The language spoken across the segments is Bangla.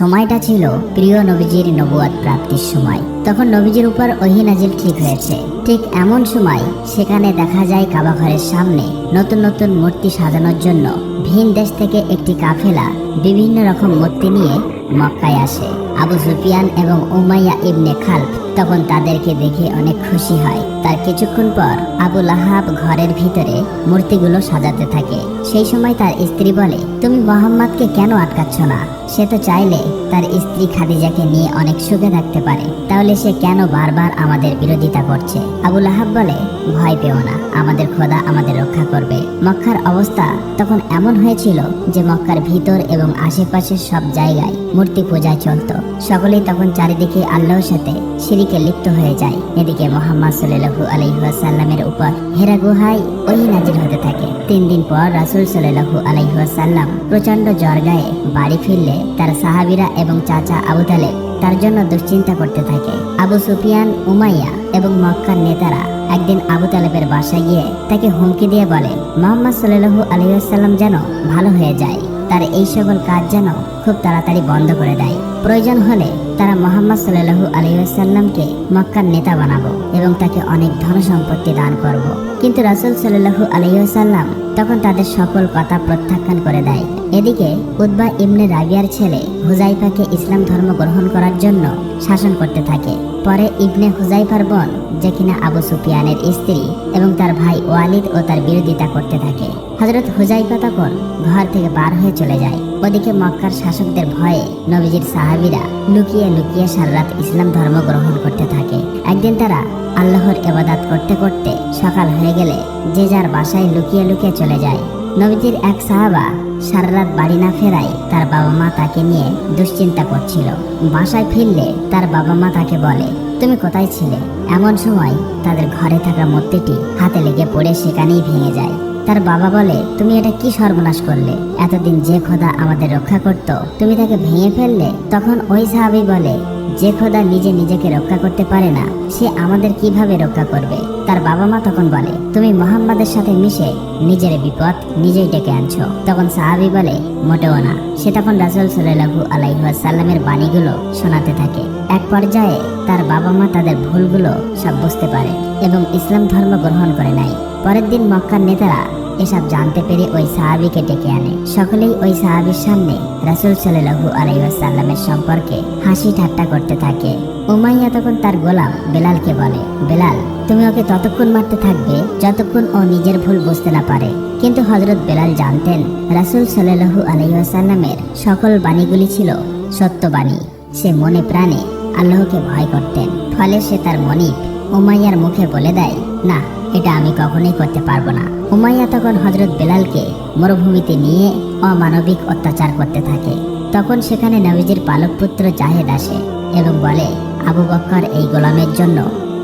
সময়টা ছিল প্রিয় নবীজির নবুয়াদ প্রাপ্তির সময়। তখন নবীজির উপর ওহি ঠিক হয়েছে। ঠিক এমন সময় সেখানে দেখা যায় কাবা ঘরের সামনে নতুন নতুন মূর্তি সাজানোর জন্য ভিন দেশ থেকে একটি কাফেলা বিভিন্ন রকম মূর্তি নিয়ে মক্কায় আসে। আবু সুফিয়ান এবং উমাইয়া ইবনে খালফ তখন তাদেরকে দেখে অনেক খুশি হয়। তার কিছুক্ষণ পর আবু লাহাব ঘরের ভিতরে মূর্তিগুলো সাজাতে থাকে। সেই সময় তার স্ত্রী বলে, তুমি মোহাম্মদকে কেন আটকাচ্ছ না? সে তো চাইলে তার স্ত্রী খাদিজাকে নিয়ে অনেক সুখে থাকতে পারে। তাহলে সে কেন বারবার আমাদের বিরোধিতা করছে? আবু লাহাব বলে, ভয় পেও না, আমাদের খোদা আমাদের রক্ষা করবে। মক্কার অবস্থা তখন এমন হয়েছিল যে মক্কার ভিতর এবং আশেপাশের সব জায়গায় মূর্তি পূজায় চলত। সকলেই তখন চারিদিকে আল্লাহর সাথে সিঁড়িকে লিপ্ত হয়ে যায়। এদিকে মোহাম্মদ সাল্লাহু আলাইহাসাল্লামের উপর। হেরা গুহায় ওই নাজির হতে থাকে। তিন দিন পর রাসুল সাল্লাহু আলাইহাসাল্লাম প্রচণ্ড জ্বর গায়ে বাড়ি ফিরলে তার সাহাবিরা এবং চাচা আবু তালেব তার জন্য দুশ্চিন্তা করতে থাকে। আবু সুফিয়ান, উমাইয়া এবং মক্কার নেতারা একদিন আবু তালেবের বাসায় গিয়ে তাকে হুমকি দিয়ে বলে, মোহাম্মদ সাল্লাহু আলাইসাল্লাম যেন ভালো হয়ে যায়, তার এই সকল কাজ যেন খুব তাড়াতাড়ি বন্ধ করে দেয়। প্রয়োজন হলে তারা মোহাম্মদ সাল্লাহু আলাইসাল্লামকে মক্কার নেতা বানাবো এবং তাকে অনেক ধন সম্পত্তি দান করব। কিন্তু রাসুল সাল্লাহু আলাইসাল্লাম তখন তাদের সকল কথা প্রত্যাখ্যান করে দেয় এদিকে উদ্বা ইমনে রাগিয়ার ছেলে হুজাইফাকে ইসলাম ধর্ম গ্রহণ করার জন্য শাসন করতে থাকে পরে ইবনে হুজাইফার বোন, যে কিনা আবু সুফিয়ানের স্ত্রী এবং তার ভাই ওয়ালিদ ও তার বিরোধিতা করতে থাকে। হজরত হুজাইফা তখন ঘর থেকে বার হয়ে চলে যায়। ওদিকে মক্কার শাসকদের ভয়ে নবীজির সাহাবিরা লুকিয়ে লুকিয়ে সারারাত ইসলাম ধর্ম গ্রহণ করতে থাকে। একদিন তারা আল্লাহর এবাদাত করতে করতে সকাল হয়ে গেলে যে যার বাসায় লুকিয়ে লুকিয়ে চলে যায়। নবীজির এক সাহাবা সারা রাত বাড়ি না ফেরায় তার বাবা মা তাকে নিয়ে দুশ্চিন্তা করছিল। বাসায় ফিরলে তার বাবা মা তাকে বলে, তুমি কোথায় ছিলে? এমন সময় তাদের ঘরে থাকা মূর্তিটি হাতে লেগে পড়ে সেখানেই ভেঙে যায়। তার বাবা বলে, তুমি এটা কি সর্বনাশ করলে? এতদিন যে খোদা আমাদের রক্ষা করত, তুমি তাকে ভেঙে ফেললে? তখন ওই সাহাবি বলে, যে খোদা নিজে নিজেকে রক্ষা করতে পারে না, সে আমাদের কীভাবে রক্ষা করবে? তার বাবা মা তখন বলে, তুমি মোহাম্মদের সাথে মিশে নিজের বিপদ নিজেই ডেকে আনছো। তখন সাহাবি বলে, মোটেও না। সে তখন রাসুল সাল্লাহু আলাইসাল্লামের বাণীগুলো শোনাতে থাকে। এক পর্যায়ে তার বাবা মা তাদের ভুলগুলো সব বুঝতে পারে এবং ইসলাম ধর্ম গ্রহণ করে নাই। পরের দিন মক্কার নেতারা এসব জানতে পেরে ওই সাহাবিকে ডেকে আনে। সকলেই ওই সাহাবির সামনে রাসুল সাল্লাহু আলাইসাল্লামের সম্পর্কে হাসি ঠাট্টা করতে থাকে। উমাইয়া তখন তার গোলাম বেলালকে বলে, বেলাল, তুমি ওকে ততক্ষণ মারতে থাকবে যতক্ষণ ও নিজের ভুল বুঝতে না পারে। কিন্তু হজরত বেলাল জানতেন, রাসুল সাল্লাহু আলাইসাল্লামের সকল বাণীগুলি ছিল সত্যবাণী সে মনে প্রাণে আল্লাহকে ভয় করতেন। ফলে সে তার মনিব উমাইয়ার মুখে বলে দেয়, না, এটা আমি কখনোই করতে পারব না। উমাইয়া তখন হজরত বেলালকে মরুভূমিতে নিয়ে অমানবিক অত্যাচার করতে থাকে। তখন সেখানে নবীজির পালক পুত্র জাহেদ আসে এবং বলে, আবু বক্কর এই গোলামের জন্য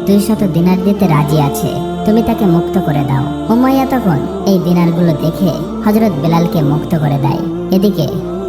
দুই শত দিনার দিতে রাজি আছে। তুমি তাকে মুক্ত করে দাও। উমাইয়া তখন এই দিনারগুলো দেখে হজরত বেলালকে মুক্ত করে দেয়। এদিকে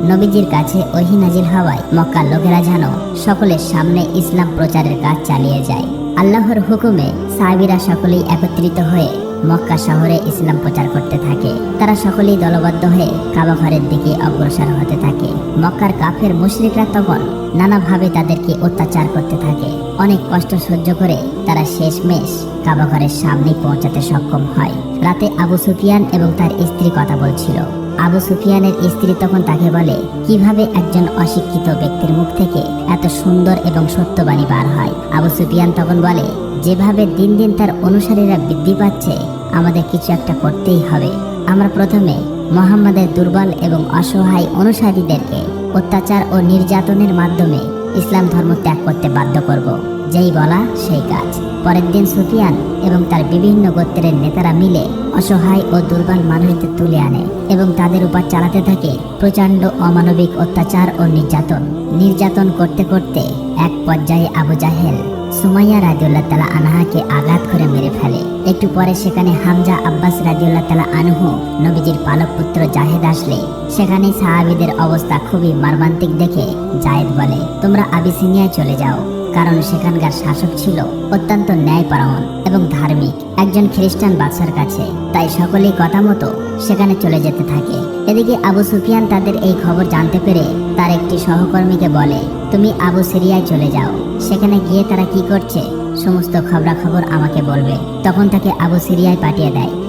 নবীজির কাছে ওহি নাজিল হওয়ায় মক্কার লোকেরা যেন সকলের সামনে ইসলাম প্রচারের কাজ চালিয়ে যায়। আল্লাহর হুকুমে সাহাবিরা সকলেই একত্রিত হয়ে মক্কা শহরে ইসলাম প্রচার করতে থাকে। তারা সকলেই দলবদ্ধ হয়ে কাবা ঘরের দিকে অগ্রসর হতে থাকে। মক্কার কাফের মুশরিকরা তখন নানাভাবে তাদেরকে অত্যাচার করতে থাকে। অনেক কষ্ট সহ্য করে তারা শেষমেশ কাবা ঘরের সামনে পৌঁছাতে সক্ষম হয়। রাতে আবু সুফিয়ান এবং তার স্ত্রী কথা বলছিল। আবু সুফিয়ানের স্ত্রী তখন তাকে বলে, কীভাবে একজন অশিক্ষিত ব্যক্তির মুখ থেকে এত সুন্দর এবং সত্যবাণী বার হয়? আবু সুফিয়ান তখন বলে যেভাবে দিন দিন তার অনুসারীরা বৃদ্ধি পাচ্ছে, আমাদের কিছু একটা করতেই হবে। আমরা প্রথমে মোহাম্মদের দুর্বল এবং অসহায় অনুসারীদেরকে অত্যাচার ও নির্যাতনের মাধ্যমে ইসলাম ধর্ম ত্যাগ করতে বাধ্য করব। যেই বলা, সেই কাজ। পরের দিন সুফিয়ান এবং তার বিভিন্ন গোত্রের নেতারা মিলে অসহায় ও দুর্বল মানুষদের তুলে আনে এবং তাদের উপর চালাতে থাকে প্রচণ্ড অমানবিক অত্যাচার ও নির্যাতন। নির্যাতন করতে করতে এক পর্যায়ে আবু জাহেল সুমাইয়া রাজিউল্লাহ তালা আনহাকে আঘাত করে মেরে ফেলে। একটু পরে সেখানে হামজা আব্বাস রাজিউল্লাহ তালা আনহু, নবীজির পালক পুত্র জাহেদ আসলে। সেখানে সাহাবিদের অবস্থা খুবই মর্মান্তিক দেখে জায়েদ বলে, তোমরা আবিসিনিয়ায় চলে যাও। কারণ সেখানকার শাসক ছিল অত্যন্ত ন্যায়পরায়ণ এবং ধার্মিক। একজন খ্রিস্টান বাদশার কাছে তাই সকলেই কথা মতো সেখানে চলে যেতে থাকে। এদিকে আবু সুফিয়ান তাদের এই খবর জানতে পেরে তার একটি সহকর্মীকে বলে, তুমি আবু সিরিয়ায় চলে যাও। সেখানে গিয়ে তারা কি করছে? সমস্ত খবরাখবর আমাকে বলবে। তখন তাকে আবু সিরিয়ায় পাঠিয়ে দেয়।